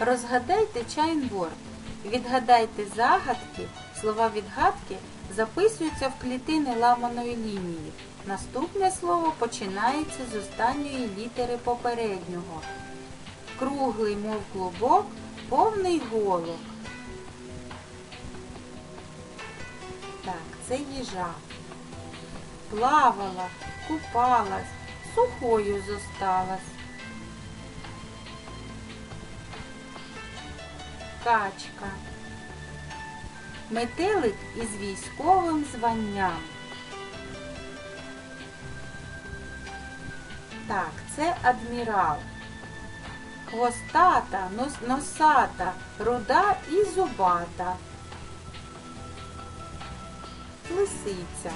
Розгадайте чайнборд. Відгадайте загадки. Слова відгадки записуються в клітини ламаної лінії. Наступне слово починається з останньої літери попереднього. Круглий, мов клубок, повний голок. Так, це їжа. Плавала, купалась, сухою зосталась. Качка. Метелик із військовим званням. Так, це адмірал. Хвостата, нос- носата, руда і зубата. Лисиця.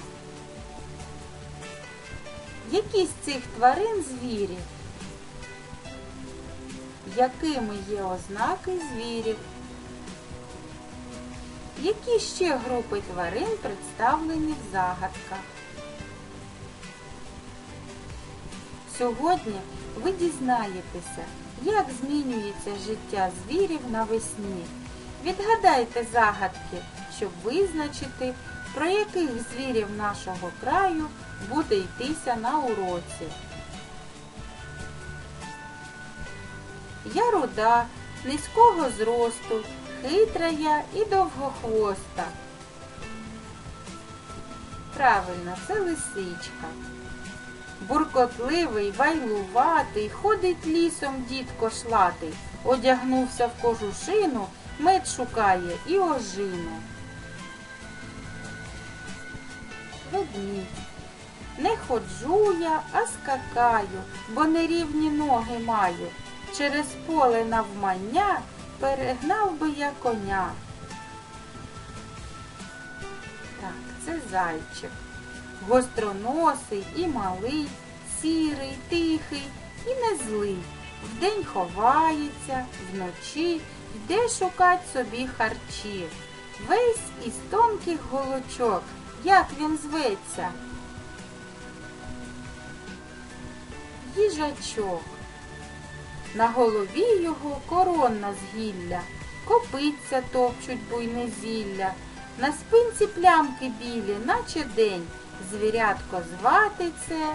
Які з цих тварин звірі? Якими є ознаки звірів? Які ще групи тварин представлені в загадках? Сьогодні ви дізнаєтеся, як змінюється життя звірів навесні. Відгадайте загадки, щоб визначити, про яких звірів нашого краю буде йтися на уроці. Я руда, низького зросту, хитра я і довгохвоста. Правильно, це лисичка. Буркотливий, вайлуватий, ходить лісом дід кошлатий, одягнувся в кожушину, мед шукає і ожину. Ведмідь. Не ходжу я, а скакаю, бо нерівні ноги маю. Через поле навмання перегнав би я коня. Так, це зайчик. Гостроносий і малий, сірий, тихий і не злий. Вдень ховається, вночі йде шукать собі харчі. Весь із тонких голочок, як він зветься? Їжачок. На голові його коронна з гілля, копиться топчуть буйне зілля, на спинці плямки білі, наче день. Звірятко звати це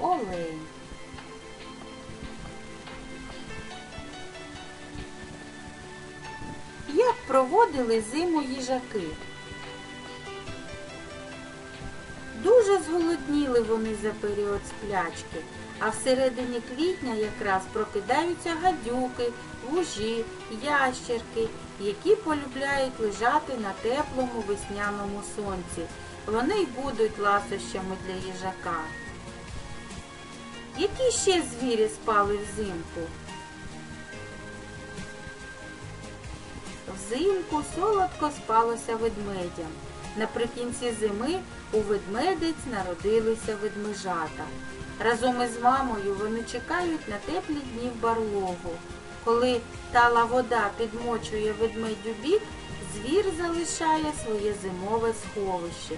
Олень. Як проводили зиму їжаки? Дуже зголодніли вони за період сплячки, а всередині квітня якраз прокидаються гадюки, вужі, ящерки, які полюбляють лежати на теплому весняному сонці. Вони й будуть ласощами для їжака. Які ще звірі спали взимку? Взимку солодко спалося ведмедям. Наприкінці зими у ведмедиць народилися ведмежата. Разом із мамою вони чекають на теплі дні в барлогу. Коли тала вода підмочує ведмедю бік, звір залишає своє зимове сховище.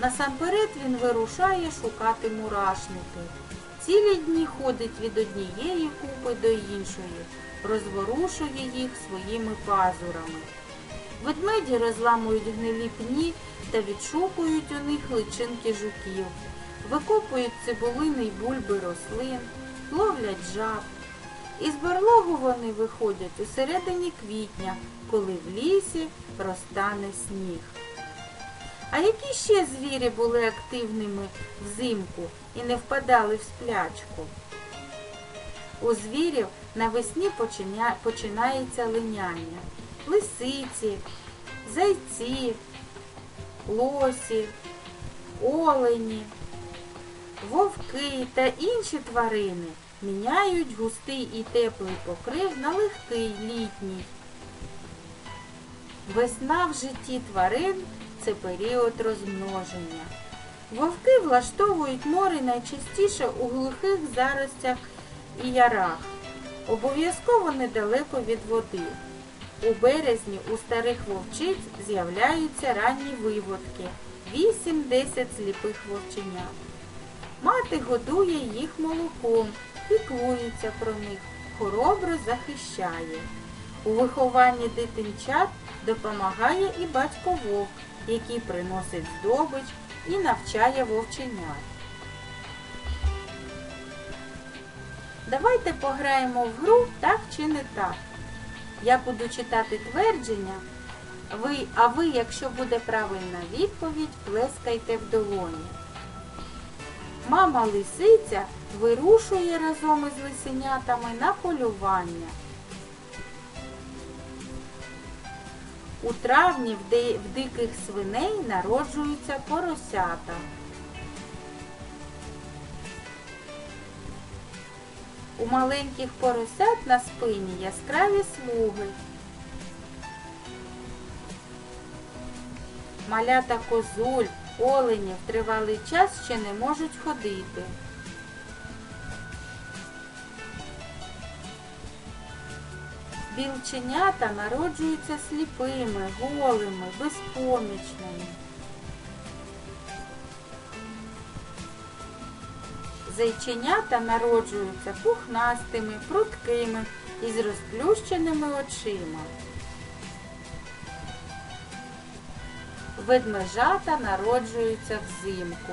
Насамперед він вирушає шукати мурашники. Цілі дні ходить від однієї купи до іншої, розворушує їх своїми пазурами. Ведмеді розламують гнилі пні та відшукують у них личинки жуків, викопують цибулини й бульби рослин, ловлять жаб. Із барлогу вони виходять у середині квітня, коли в лісі розтане сніг. А які ще звірі були активними взимку і не впадали в сплячку? У звірів навесні починається линяння. Лисиці, зайці, лосі, олені, вовки та інші тварини міняють густий і теплий покрив на легкий літній. Весна в житті тварин це період розмноження. Вовки влаштовують нори найчастіше у глухих заростях і ярах, обов'язково недалеко від води. У березні у старих вовчиць з'являються ранні виводки 8-10 сліпих вовченят. Мати годує їх молоком, піклується про них, хоробро захищає. У вихованні дитинчат допомагає і батько вовк, який приносить здобич і навчає вовченят. Давайте пограємо в гру так чи не так. Я буду читати твердження, ви, а ви, якщо буде правильна відповідь, плескайте в долоні. Мама лисиця вирушує разом із лисенятами на полювання. У травні в, диких свиней народжуються поросята. У маленьких поросят на спині яскраві смуги. Малята козуль, оленів тривалий час ще не можуть ходити. Білченята народжуються сліпими, голими, безпомічними. Зайченята народжуються пухнастими, пруткими і з розплющеними очима. Ведмежата народжуються взимку.